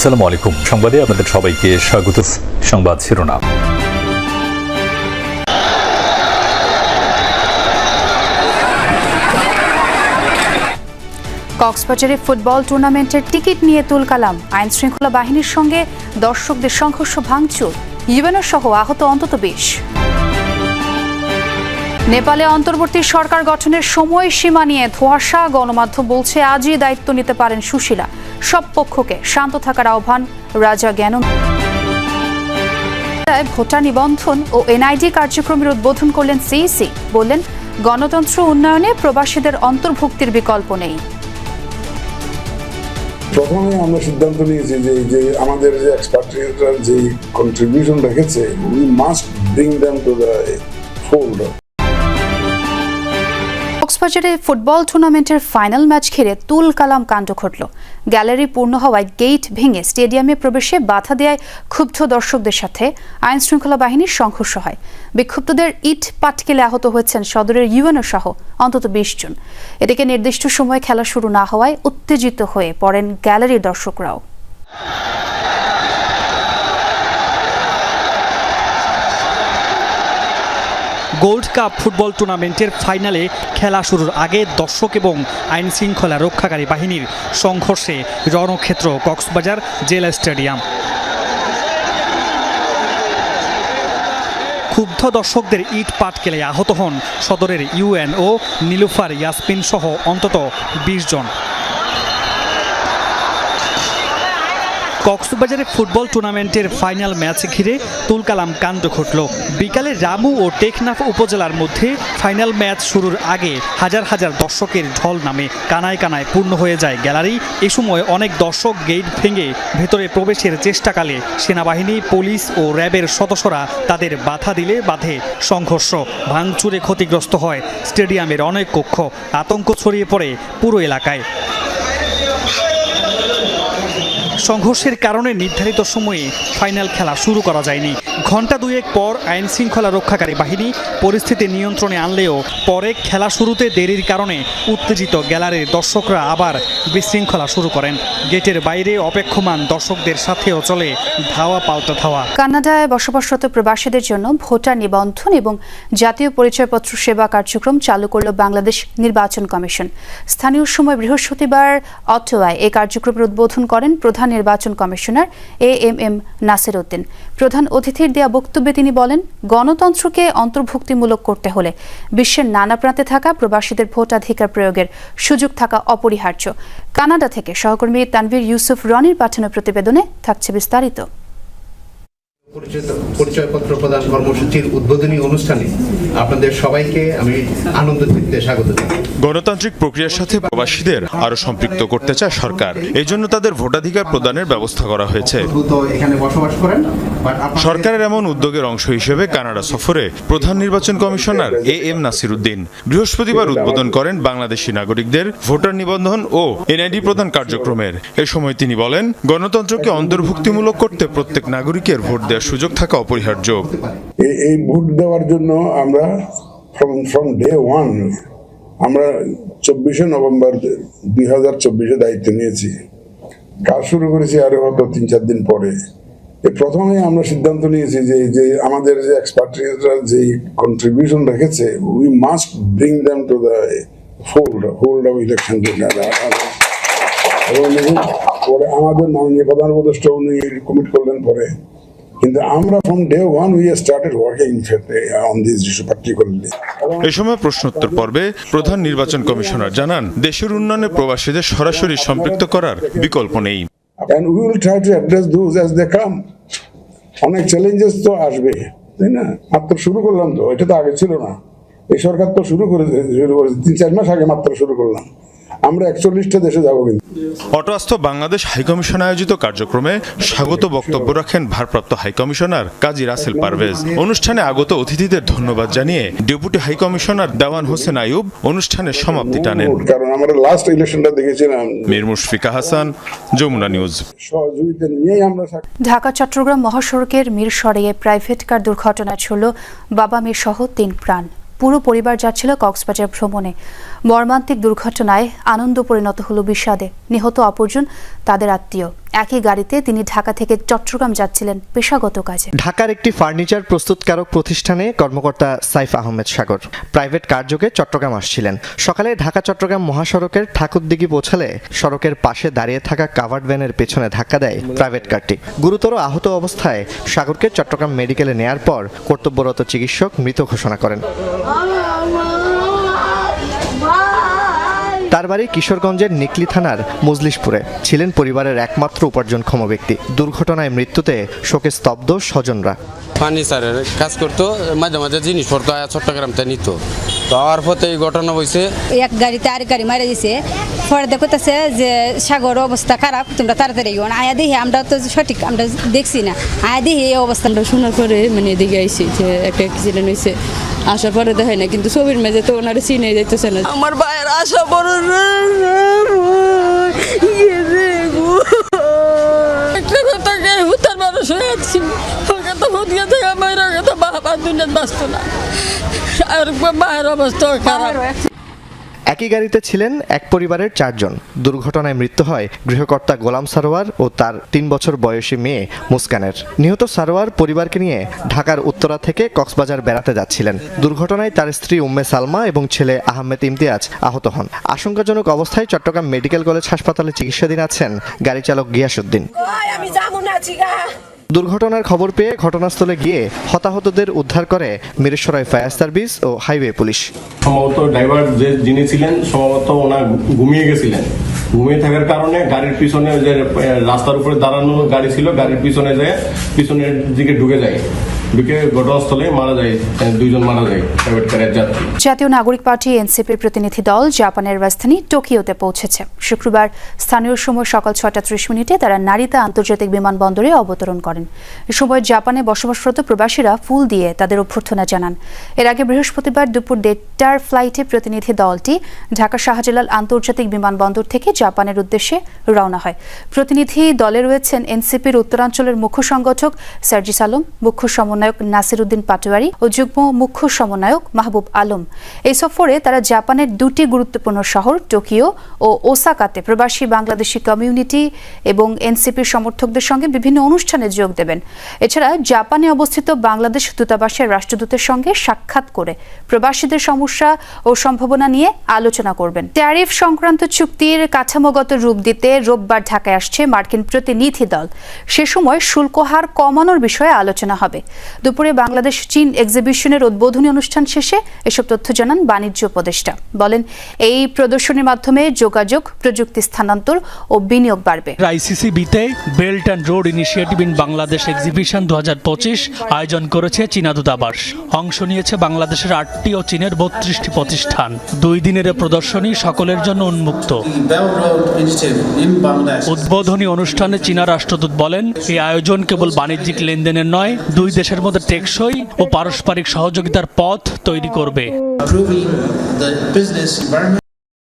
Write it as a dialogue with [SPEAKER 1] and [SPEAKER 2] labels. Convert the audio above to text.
[SPEAKER 1] আসসালামু আলাইকুম। সংবাদে আপনাদের সবাইকে স্বাগত। সংবাদ শিরোনাম।
[SPEAKER 2] কক্সবাজারে ফুটবল টুর্নামেন্টের টিকিট নিয়ে তুলকালাম আইন শৃঙ্খলা বাহিনীর সঙ্গে দর্শকদের সংঘর্ষ ভাঙচুর। ইউএনও সহ আহত অন্তত বিশ। নেপালে অন্তর্বর্তী সরকার গঠনের সময়সীমা নিয়ে ধোঁয়াশা, গণমাধ্যম বলছে আজই দায়িত্ব নিতে পারেন সুশীলা। সব পক্ষকে শান্ত থাকার আহ্বান রাজা জ্ঞান ভোটার নিবন্ধন ও এনআইডি কার্যক্রমের উদ্বোধন করলেন সিইসি। বললেন, গণতন্ত্র উন্নয়নে প্রবাসীদের অন্তর্ভুক্তির বিকল্প নেই।
[SPEAKER 3] প্রথমে আমরা সিদ্ধান্ত নিয়েছি যে যে আমাদের যে এক্সপার্টরা যে কন্ট্রিবিউশন রেখেছে we must bring them to the fold
[SPEAKER 2] কক্সবাজারে ফুটবল টুর্নামেন্টের ফাইনাল ম্যাচ ঘিরে তুল কালাম কাণ্ড ঘটল। গ্যালারি পূর্ণ হওয়ায় গেট ভেঙে স্টেডিয়ামে প্রবেশে বাধা দেয় ক্ষুব্ধ দর্শকদের সাথে। আইন শৃঙ্খলা বাহিনীর সংঘর্ষ হয়। বিক্ষুব্ধদের ইট পাটকেলে আহত হয়েছেন সদরের ইউএনও সহ অন্তত বিশ জন। এদিকে নির্দিষ্ট সময়ে খেলা শুরু না হওয়ায় উত্তেজিত হয়ে পড়েন গ্যালারির দর্শকরাও।
[SPEAKER 4] গোল্ড কাপ ফুটবল টুর্নামেন্টের ফাইনালে খেলা শুরুর আগে দর্শক এবং আইন শৃঙ্খলা রক্ষাকারী বাহিনীর সংঘর্ষে রণক্ষেত্র, কক্সবাজার জেলা স্টেডিয়াম। ক্ষুব্ধ দর্শকদের ইট পাটকেলে আহত হন সদরের ইউএন ও নীলুফার ইয়াসমিন সহ অন্তত বিশ জন। কক্সবাজারে ফুটবল টুর্নামেন্টের ফাইনাল ম্যাচ ঘিরে তুলকালাম কাণ্ড ঘটল। বিকালে রামু ও টেকনাফ উপজেলার মধ্যে ফাইনাল ম্যাচ শুরুর আগে হাজার হাজার দর্শকের ঢল নামে কানায় কানায় পূর্ণ হয়ে যায় গ্যালারি। এ সময় অনেক দর্শক গেট ভেঙে ভেতরে প্রবেশের চেষ্টাকালে সেনাবাহিনী, পুলিশ ও র্যাবের সদস্যরা তাদের বাধা দিলে বাধে সংঘর্ষ। ভাঙচুরে ক্ষতিগ্রস্ত হয় স্টেডিয়ামের অনেক কক্ষ। আতঙ্ক ছড়িয়ে পড়ে পুরো এলাকায়। সংঘর্ষের কারণে নির্ধারিত সময়ে ফাইনাল খেলা শুরু করা যায়নি। ঘণ্টা দুয়েক পর আইন শৃঙ্খলা রক্ষাকারী বাহিনী পরিস্থিতি নিয়ন্ত্রণে আনলেও পরে খেলা শুরুতে দেরির কারণে উত্তেজিত গ্যালারির দর্শকরা আবার বিশৃঙ্খলা শুরু করেন। গেটের বাইরে অপেক্ষমান দর্শকদের সাথেও চলে ধাওয়া পাল্টা ধাওয়া।
[SPEAKER 2] কানাডায় বসবাসরত প্রবাসীদের জন্য ভোটার নিবন্ধন এবং জাতীয় পরিচয়পত্র সেবা কার্যক্রম চালু করল বাংলাদেশ নির্বাচন কমিশন। স্থানীয় সময় বৃহস্পতিবার অটোয়ায় এই কার্যক্রমের উদ্বোধন করেন প্রধান নির্বাচন commissioner A M M Nasir Uddin. প্রধান অতিথির দেয়া বক্তব্যে তিনি বলেন, গণতন্ত্রকে অন্তর্ভুক্তিমূলক করতে হলে বিশ্বের নানা প্রান্তে থাকা প্রবাসীদের ভোটাধিকার প্রয়োগের সুযোগ থাকা অপরিহার্য। কানাডা থেকে সহকর্মী তানভীর ইউসুফ রনির পাঠানো প্রতিবেদনে থাকছে বিস্তারিত।
[SPEAKER 5] পরিচয়পত্র প্রদান কর্মসূচির উদ্বোধনী অনুষ্ঠানে আপনাদের সবাইকে আমি আনন্দ চিত্তে স্বাগত
[SPEAKER 6] গণতান্ত্রিক প্রক্রিয়ার সাথে প্রবাসীদের আরও সম্পৃক্ত করতে চায় সরকার। এই জন্য তাদের ভোটাধিকার প্রদানের ব্যবস্থা করা হয়েছে।
[SPEAKER 5] এখানে বসবাস করেন
[SPEAKER 6] সরকারের এমন উদ্যোগের অংশ হিসেবে কানাডা সফরে প্রধান নির্বাচন commissioner A M Nasir Uddin বৃহস্পতিবার উদ্বোধন করেন বাংলাদেশি নাগরিকদের ভোটার নিবন্ধন ও এনআইডি প্রদান কার্যক্রমের। এ সময় তিনি বলেন গণতন্ত্রকে অন্তর্ভুক্তিমূলক করতে প্রত্যেক নাগরিকের ভোট দেওয়ার সুযোগ থাকা অপরিহার্য।
[SPEAKER 3] এই ভোট দেওয়ার জন্য আমরা ফ্রম ফ্রম ডে ওয়ান আমরা চব্বিশে নভেম্বর দুই হাজার চব্বিশে দায়িত্ব নিয়েছি। কাজ শুরু করেছি আরও হয়তো তিন, চার দিন পরে। প্রথমে আমরা সিদ্ধান্ত নিয়েছি যে যে আমাদের যে এক্সপার্টরা যে কন্ট্রিবিউশন রেখেছে we must bring them to the fold hold of election এবং পরে আমাদের মাননীয় প্রধান উপদেষ্টা উনি কমিট করলেন পরে। কিন্তু আমরা from day one we started working on this issue particularly
[SPEAKER 6] এ সময় প্রশ্নোত্তর পর্বে প্রধান নির্বাচন কমিশনার জানান দেশের উন্নয়নে প্রবাসীদের সরাসরি সম্পৃক্ত করার বিকল্প নেই।
[SPEAKER 3] And we will try to address those as they come. অনেক চ্যালেঞ্জেস তো আসবে তাই না? মাত্র শুরু করলাম তো এটা তো আগে ছিল না। এই সরকার তো শুরু করেছে শুরু করেছে তিন চার মাস আগে মাত্র শুরু করলাম। আমরা একচল্লিশটা দেশে যাব কিন্তু।
[SPEAKER 6] বাংলাদেশ হাইকমিশন আয়োজিত কার্যক্রমে স্বাগত বক্তব্য রাখেন ভারপ্রাপ্ত হাইকমিশনার কাজী রাসেল পারভেজ। অনুষ্ঠানে আগত অতিথিদের ধন্যবাদ জানিয়ে deputy high commissioner Dewan Hossain Ayub অনুষ্ঠানের সমাপ্তি টানেন।
[SPEAKER 3] কারণ আমরা লাস্ট ইলেকশনটা দেখেছিলাম।
[SPEAKER 6] মীর মুশফিকা হাসান যমুনা নিউজ।
[SPEAKER 3] সহযোগিতা নিয়েই আমরা
[SPEAKER 2] ঢাকা চট্টগ্রাম মহাসড়কের মিরসরাইয়ে প্রাইভেট কার দুর্ঘটনায় ছুড়ল বাবা মেয়ে সহ তিন প্রাণ। পুরো পরিবার যাচ্ছিল কক্সবাজার ভ্রমণে। মর্মান্তিক দুর্ঘটনায় আনন্দ পরিণত হলো বিষাদে। নিহত অপরজন তাদের আত্মীয়। একই গাড়িতে তিনি ঢাকা থেকে চট্টগ্রাম যাচ্ছিলেন পেশাগত কাজে।
[SPEAKER 7] ঢাকার একটি ফার্নিচার প্রস্তুতকারক প্রতিষ্ঠানে কর্মকর্তা সাইফ আহমেদ সাগর প্রাইভেট কার্যকে চট্টগ্রাম আসছিলেন। সকালে ঢাকা চট্টগ্রাম মহাসড়কের ঠাকুরদিঘি পৌঁছালে সড়কের পাশে দাঁড়িয়ে থাকা কাভার্ড ভ্যানের পেছনে ধাক্কা দেয় প্রাইভেট কারটি। গুরুতর আহত অবস্থায় সাগরকে চট্টগ্রাম মেডিকেলে নেয়ার পর কর্তব্যরত চিকিৎসক মৃত ঘোষণা করেন। তার বাড়ি কিশোরগঞ্জের নিকলি থানার মজলিশপুরে। ছিলেন পরিবারের একমাত্র উপার্জনক্ষম ব্যক্তি। দুর্ঘটনায় মৃত্যুতে শোকে স্তব্ধ স্বজনরা।
[SPEAKER 8] ফার্নিচারের কাজ করতো মাঝে মাঝে জিনিসপত্র আয়া চট্টগ্রামতে নিত। তো পথে এই ঘটনা হয়েছে
[SPEAKER 9] এক গাড়িতে আরেক গাড়ি মারা দিছে। পরে দেখতেছে যে সাগর অবস্থা খারাপ তোমরা তাড়াতাড়ি গো আয়া দেখি আমরা তো সঠিক আমরা দেখছি না। আয়া দেখি এই অবস্থা
[SPEAKER 10] আমরা শোনার পরে মানে এদিকে আইসি যে একটা অ্যাক্সিডেন্ট হয়েছে আসার পরে দেখে না কিন্তু ছবির মেঝে তো ওনারা চিনে যাইতেছে না। আমার ভাইয়ের আশা বড় একটা কথা কে হুতার মানুষ হয়ে আছি ওকে হুদিয়া থেকে মায়ের ওকে তো বাবা দুনিয়াত বাঁচত না। আর মায়ের অবস্থা খারাপ।
[SPEAKER 7] একই গাড়িতে ছিলেন এক পরিবারের চারজন। দুর্ঘটনায় মৃত্যু হয় গৃহকর্তা গোলাম সারোয়ার ও তার তিন বছর বয়সী মেয়ে মুস্কানের। নিহত সারোয়ার পরিবারকে নিয়ে ঢাকার উত্তরা থেকে কক্সবাজার বেড়াতে যাচ্ছিলেন। দুর্ঘটনায় তার স্ত্রী উম্মে সালমা এবং ছেলে আহমেদ ইমতিয়াজ আহত হন। আশঙ্কাজনক অবস্থায় চট্টগ্রাম মেডিকেল কলেজ হাসপাতালে চিকিৎসাধীন আছেন গাড়ি চালক গিয়াসুদ্দিন দুর্ঘটনার খবর পেয়ে ঘটনাস্থলে গিয়ে হতাহতদের উদ্ধার করে মিরেশ্বরাই ফায়ার সার্ভিস ও হাইওয়ে পুলিশ।
[SPEAKER 11] সম্ভবত ড্রাইভার যে যিনি ছিলেন, সম্ভবত ওনার ঘুমিয়ে গেছিলেন। ঘুমিয়ে থাকার কারণে গাড়ির পিছনে যে রাস্তার উপরে দাঁড়ানো গাড়ি ছিল, গাড়ির পিছনে যে পিছনের দিকে ঢুকে যায়।
[SPEAKER 2] জাতীয় নাগরিক পার্টি এনসিপির প্রতিনিধি দল জাপানের রাজধানী টোকিওতে পৌঁছেছে। শুক্রবার স্থানীয় সময় সকাল ছটা ত্রিশ মিনিটে তারা নারিতা আন্তর্জাতিক বিমানবন্দরে অবতরণ করেন। এ সময় জাপানে বসবাসরত প্রবাসীরা ফুল দিয়ে তাদের অভ্যর্থনা জানান। এর আগে বৃহস্পতিবার দুপুর দেড়টার ফ্লাইটে প্রতিনিধি দলটি ঢাকা শাহজালাল আন্তর্জাতিক বিমানবন্দর থেকে জাপানের উদ্দেশ্যে রওনা হয়। প্রতিনিধি দলে রয়েছেন এনসিপির উত্তরাঞ্চলের মুখ্য সংগঠক সার্জিস আলম, মুখ্য সমন্বয়ক নাসির উদ্দিন পাটোয়ারি ও যুগ্ম মুখ্য সমন্বয়ক মাহবুব আলম। এই সফরে তারা জাপানের দুটি গুরুত্বপূর্ণ শহর, টোকিও ও ওসাকাতে প্রবাসী বাংলাদেশি কমিউনিটি এবং এনসিপির সমর্থকদের সঙ্গে বিভিন্ন অনুষ্ঠানে যোগ দেবেন। এছাড়া জাপানে অবস্থিত বাংলাদেশ দূতাবাসের রাষ্ট্রদূতের সঙ্গে সাক্ষাৎ করে প্রবাসীদের সমস্যা ও সম্ভাবনা নিয়ে আলোচনা করবেন। ট্যারিফ সংক্রান্ত চুক্তির কাঠামোগত রূপ দিতে রোববার ঢাকায় আসছে মার্কিন প্রতিনিধি দল। সে সময় শুল্ক হার কমানোর বিষয়ে আলোচনা হবে। দুপুরে বাংলাদেশ চীন এক্সিবিশনের উদ্বোধনী অনুষ্ঠান শেষে এসব তথ্য জানান বাণিজ্য উপদেষ্টা। বলেন, এই প্রদর্শনীর মাধ্যমে যোগাযোগ, প্রযুক্তি স্থানান্তর ও বিনিয়োগ বাড়বে।
[SPEAKER 4] আইসিসিবিতে belt and road initiative in Bangladesh exhibition দু আয়োজন করেছে চীনা দূতাবাস। অংশ নিয়েছে বাংলাদেশের আটটি ও চীনের বত্রিশটি প্রতিষ্ঠান। দুই দিনের প্রদর্শনী সকলের জন্য উন্মুক্ত। উদ্বোধনী অনুষ্ঠানে চীনা রাষ্ট্রদূত বলেন, এই আয়োজন কেবল বাণিজ্যিক লেনদেনের নয়, দুই দেশের মধ্যে টেকসই ও পারস্পরিক সহযোগিতার পথ তৈরি করবে।